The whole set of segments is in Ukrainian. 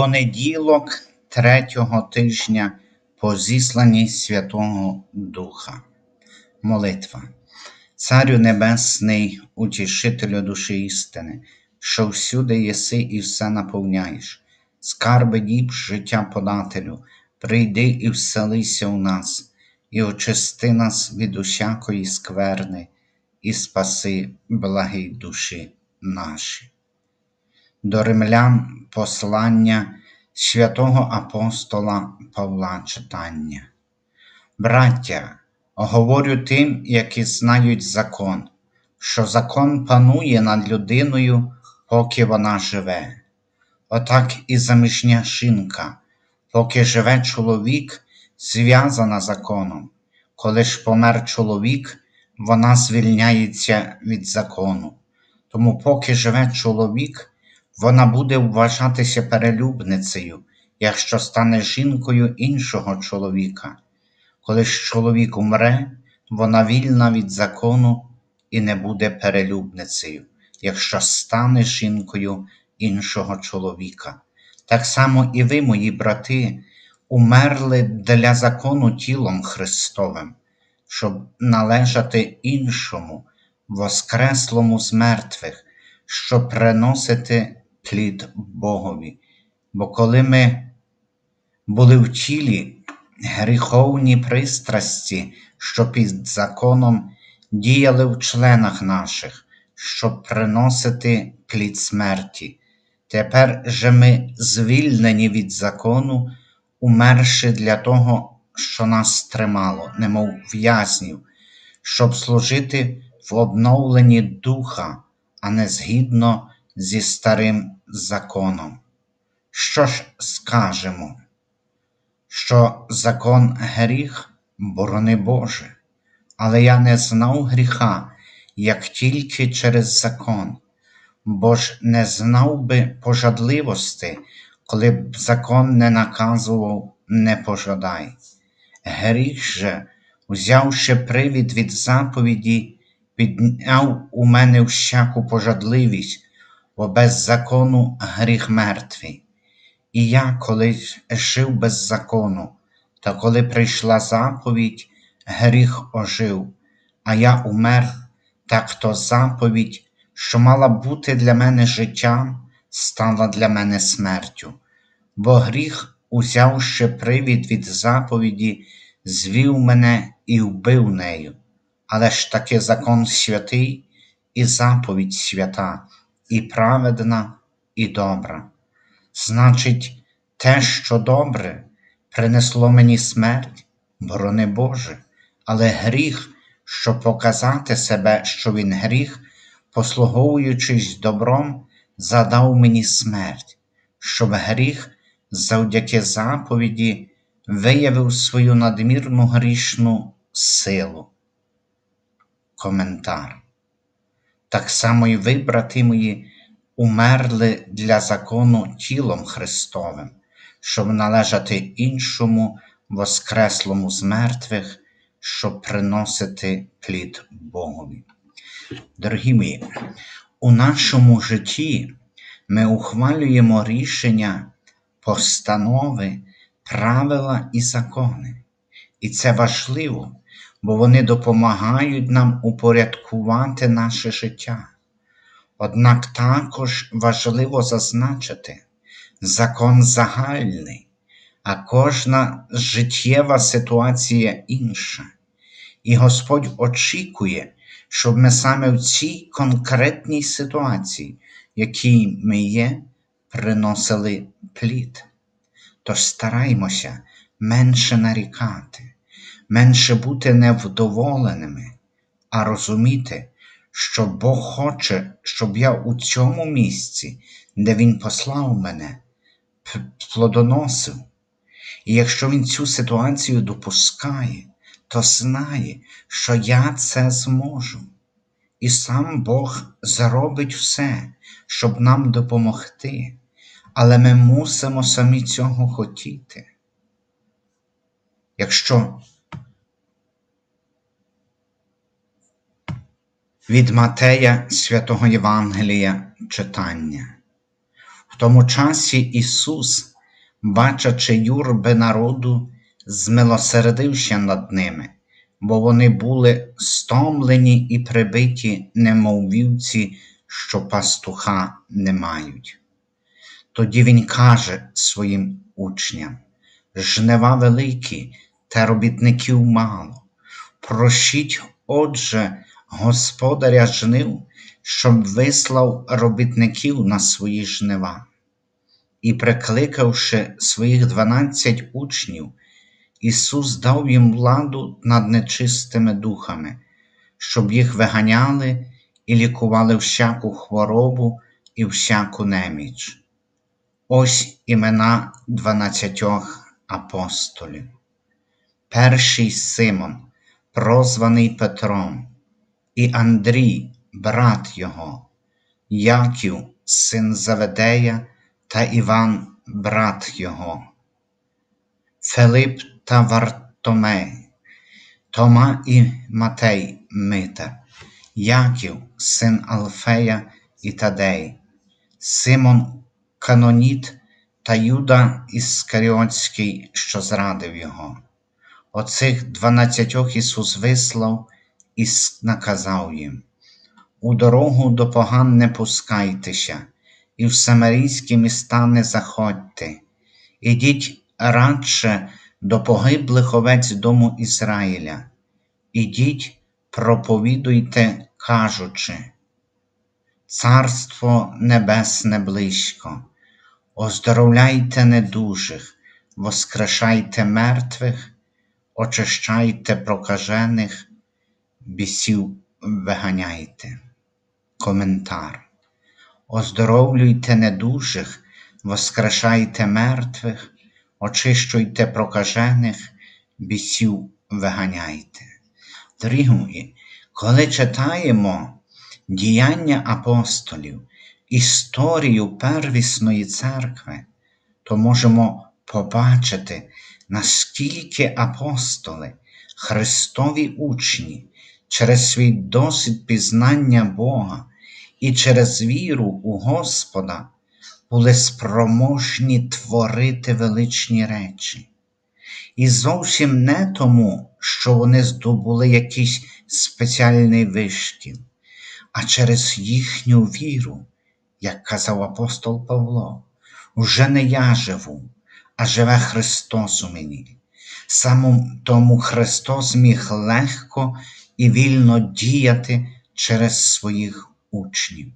Понеділок третього тижня по зісланні Святого Духа. Молитва. Царю Небесний, утішителю душі істини, що всюди єси і все наповняєш, скарби діб життя подателю, прийди і вселися у нас, і очисти нас від усякої скверни, і спаси благий душі наші. До римлян послання святого апостола Павла читання. Браття, говорю тим, які знають закон, що закон панує над людиною, поки вона живе. Отак і заміжня жінка, поки живе чоловік, зв'язана законом. Коли ж помер чоловік, вона звільняється від закону. Тому, поки живе чоловік, вона буде вважатися перелюбницею, якщо стане жінкою іншого чоловіка. Коли ж чоловік умре, вона вільна від закону і не буде перелюбницею, якщо стане жінкою іншого чоловіка. Так само і ви, мої брати, умерли для закону тілом Христовим, щоб належати іншому, воскреслому з мертвих, щоб приносити плід Богові. Бо коли ми були в тілі, гріховні пристрасті, що під законом діяли в членах наших, щоб приносити плід смерті. Тепер же ми звільнені від закону, умерши для того, що нас тримало, немов в'язнів, щоб служити в обновленні духа, а не згідно зі старим законом. Що ж скажемо? Що закон гріх, борони Боже, але я не знав гріха, як тільки через закон, бо ж не знав би пожадливості, коли б закон не наказував не пожадай. Гріх же, взявши привід від заповіді, підняв у мене всяку пожадливість бо без закону гріх мертвий. І я колись жив без закону, та коли прийшла заповідь, гріх ожив, а я умер, так то заповідь, що мала бути для мене життям, стала для мене смертю, бо гріх, узявши привід від заповіді, звів мене і вбив нею, але ж таки закон святий і заповідь свята і праведна, і добра. Значить, те, що добре, принесло мені смерть, борони Боже, але гріх, щоб показати себе, що він гріх, послуговуючись добром, задав мені смерть, щоб гріх завдяки заповіді виявив свою надмірну грішну силу. Коментар. Так само і ви, брати мої, умерли для закону тілом Христовим, щоб належати іншому воскреслому з мертвих, щоб приносити плід Богові. Дорогі мої, у нашому житті ми ухвалюємо рішення, постанови, правила і закони. І це важливо, бо вони допомагають нам упорядкувати наше життя. Однак також важливо зазначити, закон загальний, а кожна життєва ситуація інша. І Господь очікує, щоб ми саме в цій конкретній ситуації, якій ми є, приносили плід. Тож стараймося менше нарікати, менше бути невдоволеними, а розуміти, що Бог хоче, щоб я у цьому місці, де Він послав мене, плодоносив. І якщо Він цю ситуацію допускає, то знає, що я це зможу. І сам Бог зробить все, щоб нам допомогти, але ми мусимо самі цього хотіти. Якщо Від Матея святого Євангелія читання. В тому часі Ісус, бачачи юрби народу, змилосердився над ними, бо вони були стомлені і прибиті, немов вівці, що пастуха не мають. Тоді Він каже своїм учням: жнива великі, та робітників мало. Прощіть, отже, господаря жнив, щоб вислав робітників на свої жнива. І, прикликавши своїх дванадцять учнів, Ісус дав їм владу над нечистими духами, щоб їх виганяли і лікували всяку хворобу і всяку неміч. Ось імена дванадцятьох апостолів. Перший Симон, прозваний Петром, і Андрій, брат його, Яків, син Заведея, та Іван, брат його, Филип та Вартомей, Тома і Матей Мита, Яків, син Алфея і Тадей, Симон Каноніт та Юда Іскаріотський, що зрадив його. Оцих дванадцятьох Ісус вислав і наказав їм: У дорогу до поган не пускайтеся, і в самарійські міста не заходьте, ідіть радше до погиблих овець дому Ізраїля, ідіть, проповідуйте, кажучи, Царство Небесне близько, оздоровляйте недужих, воскрешайте мертвих, очищайте прокажених, бісів виганяйте. Коментар. Оздоровлюйте недужих, воскрешайте мертвих, очищуйте прокажених, бісів виганяйте. Дорогі, коли читаємо діяння апостолів, історію первісної церкви, то можемо побачити, наскільки апостоли, Христові учні, через свій досвід пізнання Бога і через віру у Господа були спроможні творити величні речі. І зовсім не тому, що вони здобули якийсь спеціальний вишкіл, а через їхню віру, як казав апостол Павло, уже не я живу, а живе Христос у мені. Саме тому Христос міг легко і вільно діяти через своїх учнів.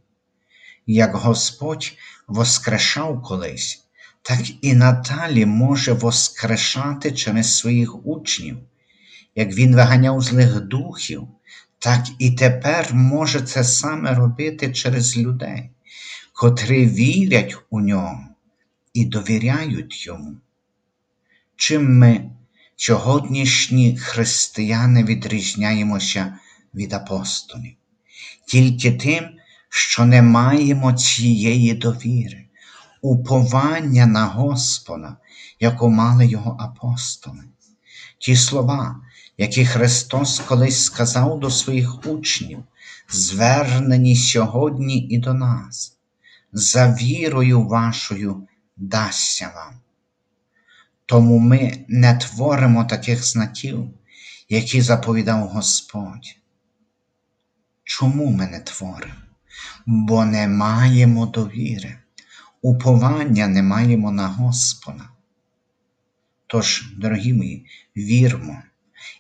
Як Господь воскрешав колись, так і надалі може воскрешати через своїх учнів. Як Він виганяв злих духів, так і тепер може це саме робити через людей, котрі вірять у нього і довіряють йому. Чим ми, сьогоднішні християни, відрізняємося від апостолів? Тільки тим, що не маємо цієї довіри, уповання на Господа, яку мали його апостоли. Ті слова, які Христос колись сказав до своїх учнів, звернені сьогодні і до нас, за вірою вашою дасться вам. Тому ми не творимо таких знаків, які заповідав Господь. Чому ми не творимо? Бо не маємо довіри, уповання не маємо на Господа. Тож, дорогі мої, вірмо,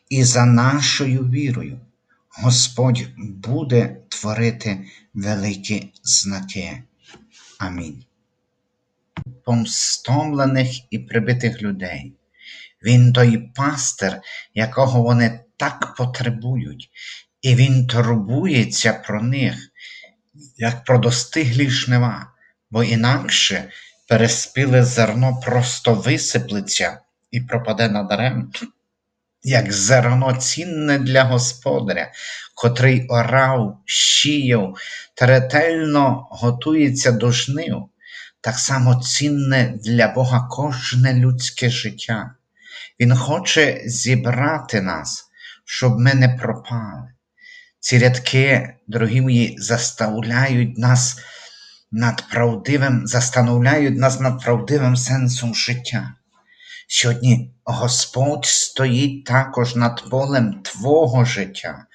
і за нашою вірою Господь буде творити великі знаки. Амінь. Помстомлених і прибитих людей. Він той пастир, якого вони так потребують, і він турбується про них, як про достиглі жнива, бо інакше переспіле зерно просто висиплеться і пропаде надаремно, як зерно цінне для господаря, котрий орав, щіяв та ретельно готується до жнив, так само цінне для Бога кожне людське життя. Він хоче зібрати нас, щоб ми не пропали. Ці рядки, дорогі мої, заставляють нас над правдивим, застановляють нас над правдивим сенсом життя. Сьогодні Господь стоїть також над полем твого життя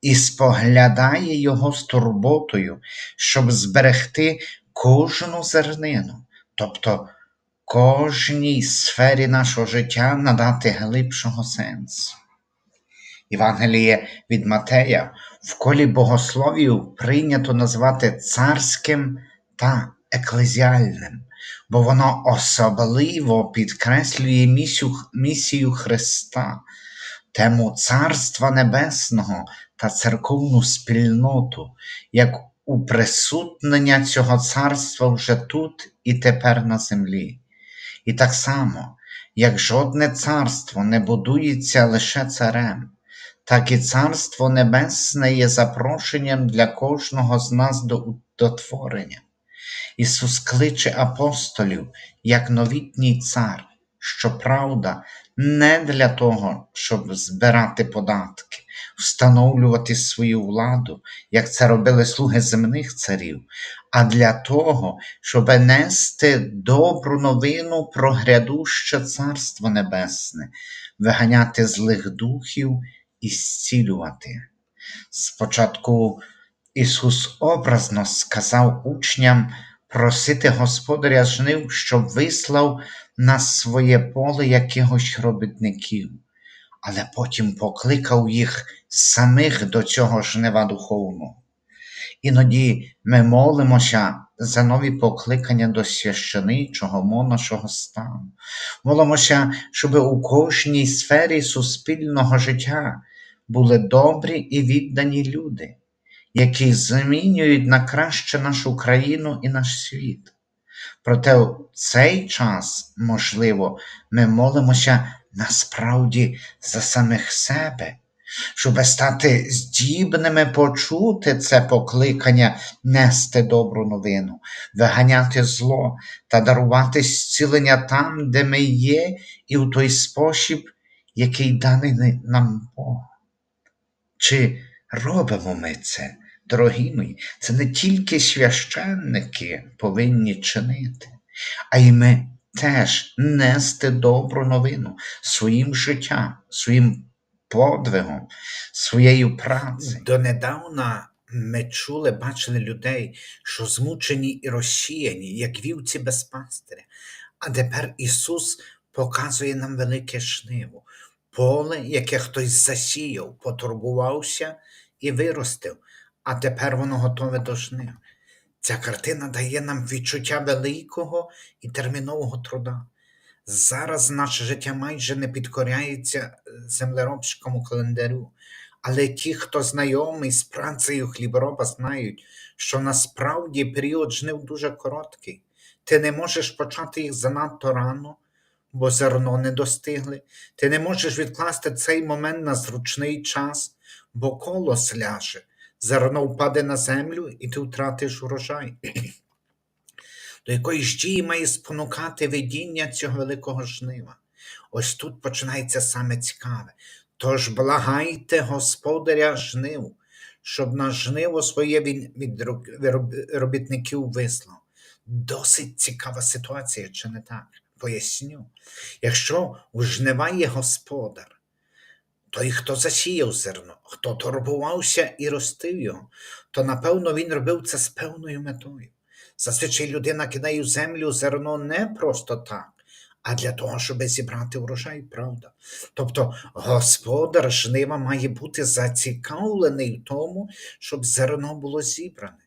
і споглядає його з турботою, щоб зберегти кожну зернину, тобто кожній сфері нашого життя надати глибшого сенсу. Євангеліє від Матея в колі богословів прийнято назвати царським та еклезіальним, бо воно особливо підкреслює місію, місію Христа, тему Царства Небесного та церковну спільноту, як уприсутнення цього царства вже тут і тепер на землі. І так само, як жодне царство не будується лише царем, так і Царство Небесне є запрошенням для кожного з нас до дотворення. Ісус кличе апостолів як новітній цар, щоправда, не для того, щоб збирати податки, встановлювати свою владу, як це робили слуги земних царів, а для того, щоб нести добру новину про грядуще Царство Небесне, виганяти злих духів і зцілювати. Спочатку Ісус образно сказав учням просити Господаря жнив, щоб вислав на своє поле якихось робітників, але потім покликав їх самих до цього жнива духовного. Іноді ми молимося за нові покликання до священичого, монашого стану. Молимося, щоб у кожній сфері суспільного життя були добрі і віддані люди, які змінюють на краще нашу країну і наш світ. Проте в цей час, можливо, ми молимося насправді за самих себе, щоб стати здібними почути це покликання нести добру новину, виганяти зло та дарувати зцілення там, де ми є, і в той спосіб, який даний нам Бог. Чи робимо ми це, дорогі мої? Це не тільки священники повинні чинити, а й ми теж нести добру новину своїм життям, своїм подвигом, своєю працею. Донедавна ми чули, бачили людей, що змучені і розсіяні, як вівці без пастиря. А тепер Ісус показує нам велике жниво, поле, яке хтось засіяв, потурбувався і виростив, а тепер воно готове до жнив. Ця картина дає нам відчуття великого і термінового труда. Зараз наше життя майже не підкоряється землеробському календарю, але ті, хто знайомий з працею хлібороба, знають, що насправді період жнив дуже короткий. Ти не можеш почати їх занадто рано, бо зерно не достигли. Ти не можеш відкласти цей момент на зручний час, бо колос ляже, зерно впаде на землю і ти втратиш урожай. До якоїсь дії має спонукати видіння цього великого жнива. Ось тут починається саме цікаве. Тож благайте господаря жнив, щоб на жниво своє він від робітників вислав. Досить цікава ситуація, чи не так? Поясню. Якщо у жнива є господар, той, хто засіяв зерно, хто турбувався і ростив його, то напевно він робив це з певною метою. Зазвичай людина кидає в землю зерно не просто так, а для того, щоб зібрати урожай, правда. Тобто господар жнива має бути зацікавлений в тому, щоб зерно було зібране.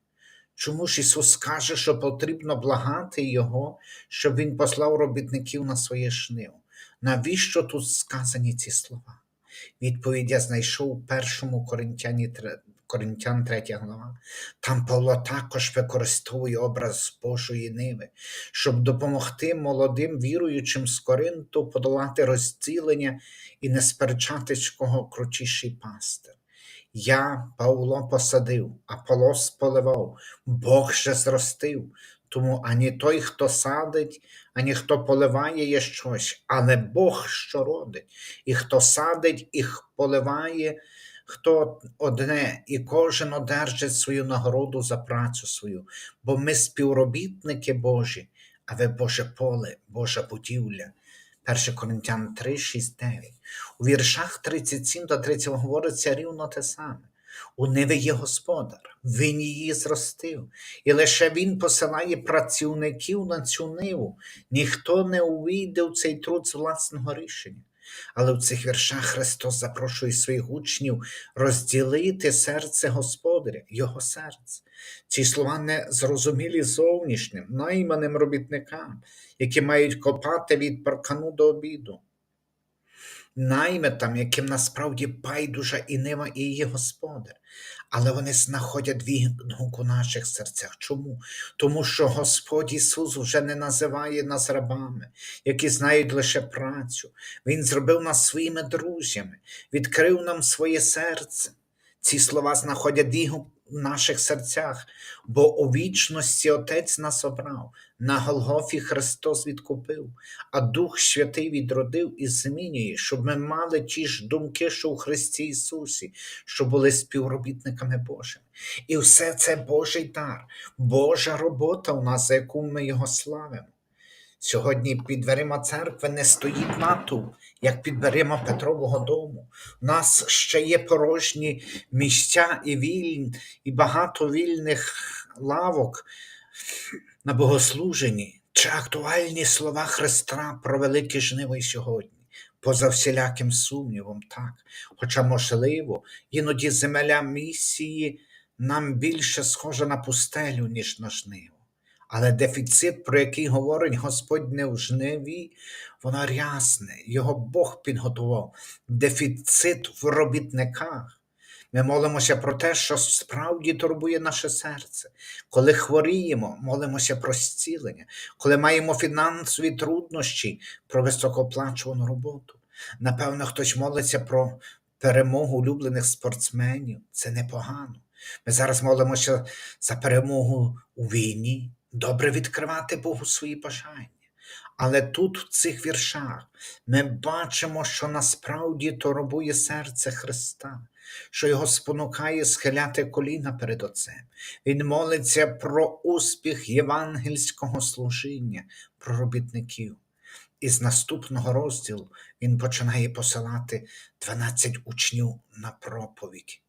Чому ж Ісус каже, що потрібно благати Його, щоб Він послав робітників на своє жниво? Навіщо тут сказані ці слова? Відповідь я знайшов у першому Коринтяні Коринтян 3 глава. Там Павло також використовує образ Божої ниви, щоб допомогти молодим віруючим з Коринту подолати розділення і не сперечатись, кого крутіший пастир. Я, Павло, посадив, Аполос поливав, Бог же зростив, тому ані той, хто садить, ані хто поливає є щось, але Бог що родить, і хто садить і поливає, хто одне і кожен одержить свою нагороду за працю свою, бо ми співробітники Божі, а ви Боже поле, Божа будівля. 1 Коринтян 3, 6, 9. У віршах 37 до 30 говориться рівно те саме. У Ниві є господар, він її зростив, і лише він посилає працівників на цю ниву. Ніхто не увійде в цей труд з власного рішення. Але в цих віршах Христос запрошує своїх учнів розділити серце Господаря, Його серце. Ці слова не зрозумілі зовнішнім, найманим робітникам, які мають копати від паркану до обіду. Найметам, яким насправді байдужа і нема, і її господар. Але вони знаходять відгук у наших серцях. Чому? Тому що Господь Ісус вже не називає нас рабами, які знають лише працю. Він зробив нас своїми друзями, відкрив нам своє серце. Ці слова знаходять відгук в наших серцях, бо у вічності Отець нас обрав, на Голгофі Христос відкупив, а Дух Святий відродив і змінює, щоб ми мали ті ж думки, що у Христі Ісусі, що були співробітниками Божими. І все це Божий дар, Божа робота у нас, за яку ми Його славимо. Сьогодні під дверима церкви не стоїть натовп, як під дверима Петрового дому. У нас ще є порожні місця і вільні, і багато вільних лавок на богослуженні. Чи актуальні слова Христа про велике жниво й сьогодні? Поза всіляким сумнівом, так. Хоча, можливо, іноді земля місії нам більше схожа на пустелю, ніж на жниво. Але дефіцит, про який говорить Господь не в жниві, воно рясне, його Бог підготував. Дефіцит в робітниках. Ми молимося про те, що справді турбує наше серце. Коли хворіємо, молимося про зцілення, коли маємо фінансові труднощі, про високооплачувану роботу. Напевно, хтось молиться про перемогу улюблених спортсменів. Це непогано. Ми зараз молимося за перемогу у війні, добре відкривати Богу свої бажання. Але тут, в цих віршах, ми бачимо, що насправді турбує серце Христа, що його спонукає схиляти коліна перед Отцем. Він молиться про успіх євангельського служіння, про робітників. І з наступного розділу він починає посилати 12 учнів на проповідь,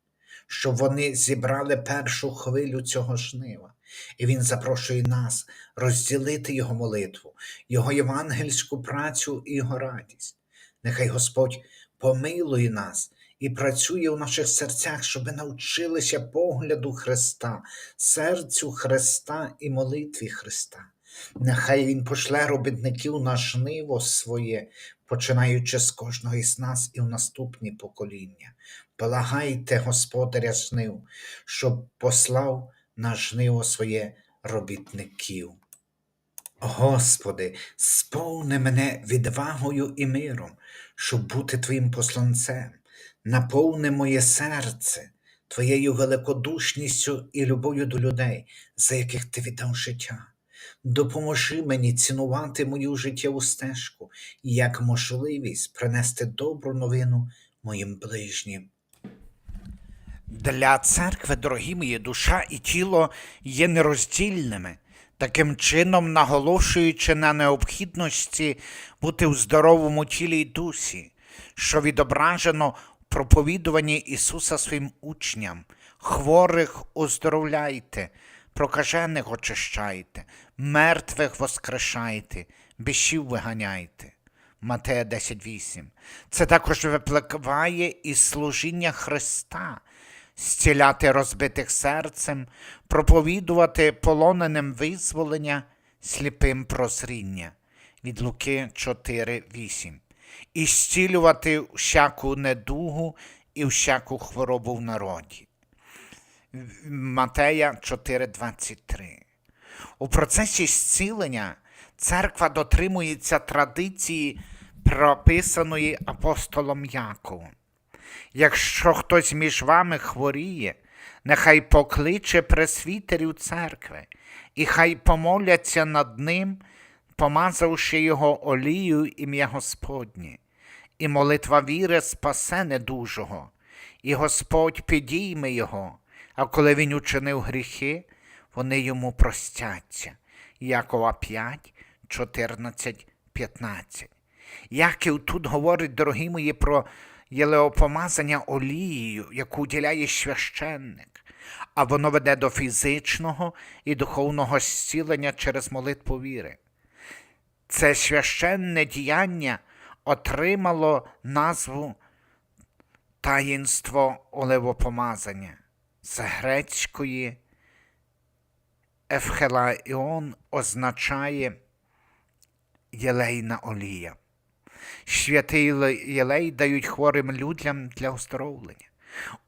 щоб вони зібрали першу хвилю цього жнива. І він запрошує нас розділити його молитву, його євангельську працю і його радість. Нехай Господь помилує нас і працює у наших серцях, щоб ми навчилися погляду Христа, серцю Христа і молитві Христа. Нехай Він пошле робітників на жниво своє, починаючи з кожного із нас і в наступні покоління. Благайте Господаря жнив, щоб послав на жниво своє робітників. Господи, сповни мене відвагою і миром, щоб бути Твоїм посланцем, наповни моє серце Твоєю великодушністю і любов'ю до людей, за яких Ти віддав життя. Допоможи мені цінувати мою життєву стежку як можливість принести добру новину моїм ближнім. Для церкви, дорогі мої, душа і тіло є нероздільними, таким чином наголошуючи на необхідності бути в здоровому тілі й дусі, що відображено в проповідуванні Ісуса своїм учням. Хворих оздоровляйте, прокажених очищайте, мертвих воскрешайте, бішів виганяйте. Матея 10.8. Це також випливає із служіння Христа, зціляти розбитих серцем, проповідувати полоненим визволення, сліпим прозріння від Луки 4.8. І зцілювати всяку недугу і всяку хворобу в народі. Матея 4.23. У процесі зцілення церква дотримується традиції, прописаної апостолом Яковом. Якщо хтось між вами хворіє, нехай покличе пресвітерів церкви, і хай помоляться над ним, помазавши його олією ім'я Господнє, і молитва віри спасе недужого, і Господь підійме його, а коли він учинив гріхи, вони йому простяться. Якова 5, 14, 15. Яків тут говорить, дорогі мої, про єлеопомазання олією, яку уділяє священник, а воно веде до фізичного і духовного зцілення через молитву віри. Це священне діяння отримало назву таїнство оливопомазання з грецької Ефхелаіон означає єлейна олія. Святий єлей дають хворим людям для оздоровлення,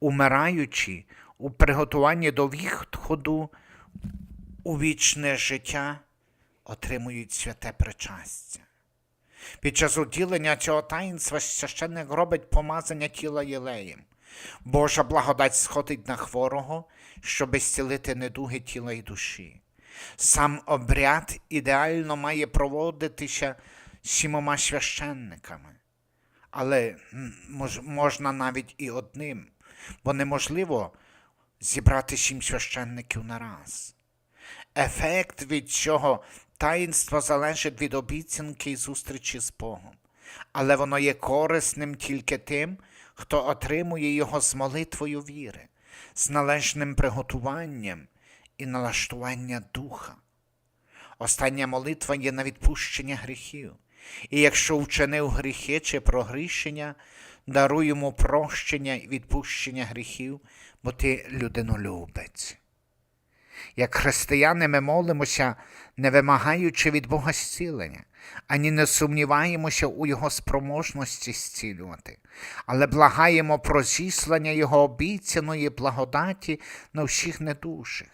умираючи у приготуванні до відходу у вічне життя отримують святе причастя. Під час уділення цього таїнства священник робить помазання тіла єлеєм. Божа благодать сходить на хворого, щоб зцілити недуги тіла і душі. Сам обряд ідеально має проводитися сімома священниками, але мож, можна навіть і одним, бо неможливо зібрати сім священників на раз. Ефект від цього таїнства залежить від обіцянки і зустрічі з Богом, але воно є корисним тільки тим, хто отримує його з молитвою віри, з належним приготуванням і налаштування духа. Остання молитва є на відпущення гріхів. І якщо вчинив гріхи чи прогрішення, даруй йому прощення і відпущення гріхів, бо ти людинолюбець. Як християни ми молимося, не вимагаючи від Бога зцілення, ані не сумніваємося у Його спроможності зцілювати, але благаємо про зіслання Його обіцяної благодаті на всіх недужих.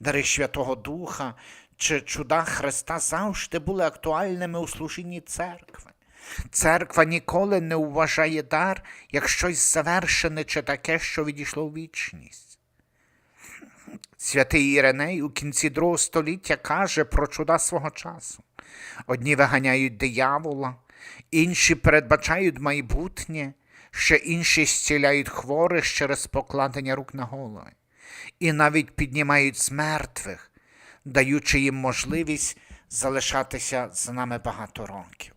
Дари Святого Духа чи чуда Христа завжди були актуальними у служінні церкви. Церква ніколи не вважає дар як щось завершене чи таке, що відійшло в вічність. Святий Іриней у кінці другого століття каже про чуда свого часу. Одні виганяють диявола, інші передбачають майбутнє, ще інші зціляють хворих через покладення рук на голови, і навіть піднімають з мертвих, даючи їм можливість залишатися з нами багато років.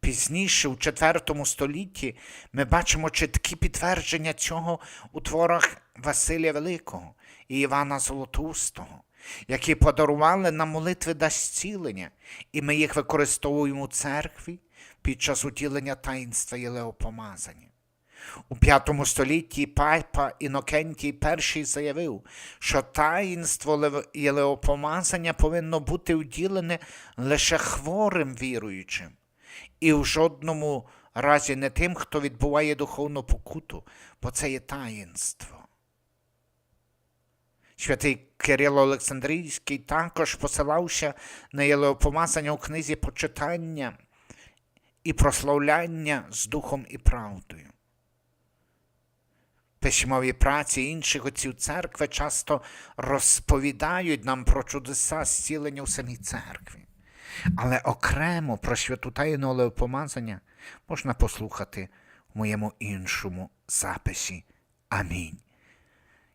Пізніше, у IV столітті, ми бачимо чіткі підтвердження цього у творах Василія Великого і Івана Золотустого, які подарували нам молитви до зцілення, і ми їх використовуємо у церкві під час утілення таїнства Єлеопомазання. У V столітті папа Інокентій І заявив, що таїнство Єлеопомазання повинно бути вділене лише хворим віруючим, і в жодному разі не тим, хто відбуває духовну покуту, бо це є таїнство. Святий Кирило Олександрійський також посилався на єлеопомазання у книзі почитання і прославляння з духом і правдою. Письмові праці інших отців церкви часто розповідають нам про чудеса зцілення у самій церкві. Але окремо про святу тайну олеопомазання можна послухати в моєму іншому записі. Амінь.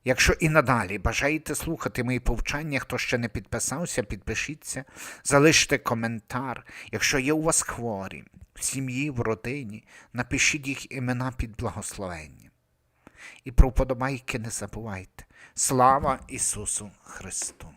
Якщо і надалі бажаєте слухати мої повчання, хто ще не підписався, підпишіться, залиште коментар. Якщо є у вас хворі, в сім'ї, в родині, напишіть їх імена під благословенням. І про вподобайки не забувайте. Слава Ісусу Христу!